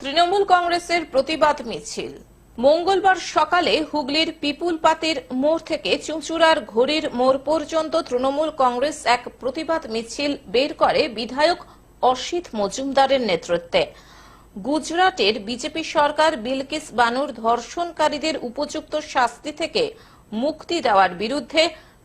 তৃণমূল কংগ্রেসের প্রতিবাদ মিছিল। মঙ্গলবার সকালে হুগলির পিপুল পাতির মোড় থেকে চুঁচুড়ার ঘড়ির মোড় পর্যন্ত তৃণমূল কংগ্রেস এক প্রতিবাদ মিছিল বের করে বিধায়ক অসিত মজুমদারের নেতৃত্বে। গুজরাটের বিজেপি সরকার বিলকিস বানুর ধর্ষণকারীদের উপযুক্ত শাস্তি থেকে মুক্তি দেওয়ার বিরুদ্ধে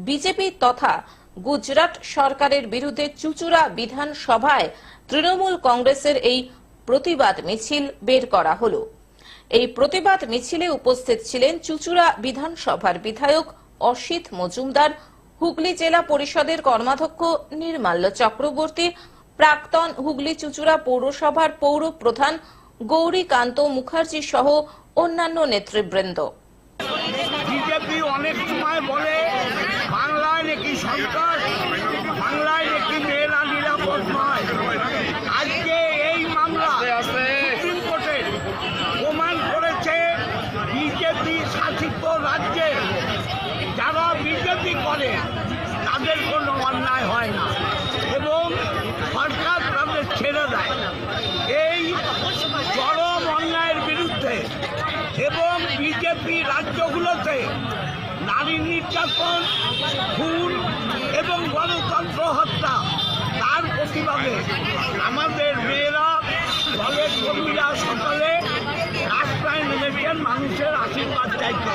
বিজেপি তথা গুজরাট সরকারের বিরুদ্ধে চুচুড়া বিধানসভায় তৃণমূল কংগ্রেসের এই প্রতিবাদ মিছিল বের করা হলো। এই প্রতিবাদ মিছিলে উপস্থিত ছিলেন চুচুড়া বিধানসভার বিধায়ক অসিত মজুমদার, হুগলি জেলা পরিষদের কর্মাধ্যক্ষ নির্মাল্য চক্রবর্তী, প্রাক্তন হুগলি চুচুড়া পৌরসভার পৌর প্রধান গৌরীকান্ত মুখার্জি সহ অন্যান্য নেতৃবৃন্দ। বিজেপি অনেক সময় বলে, বাংলায় নাকি সন্ত্রাস বাংলায় নাকি মেয়েরা নিরাপদ নয় আজকে এই মামলা সুপ্রিম কোর্টে প্রমাণ করেছে বিজেপি শাসিত রাজ্যে যারা বিজেপি করে, তাদের কোনো অন্যায় হয় না এবং সরকার তাদের ছেড়ে দেয়। এই চরম অন্যায়ের বিরুদ্ধে এবং বিজেপি রাজ্যগুলোতে নারী নির্যাতন, খুন এবং গণতন্ত্র হত্যা, তার প্রতিবাদে আমাদের মেয়েরা দলের কর্মীরা সকালে রাস্তায় নেমেছেন মানুষের আশীর্বাদ চাইতে।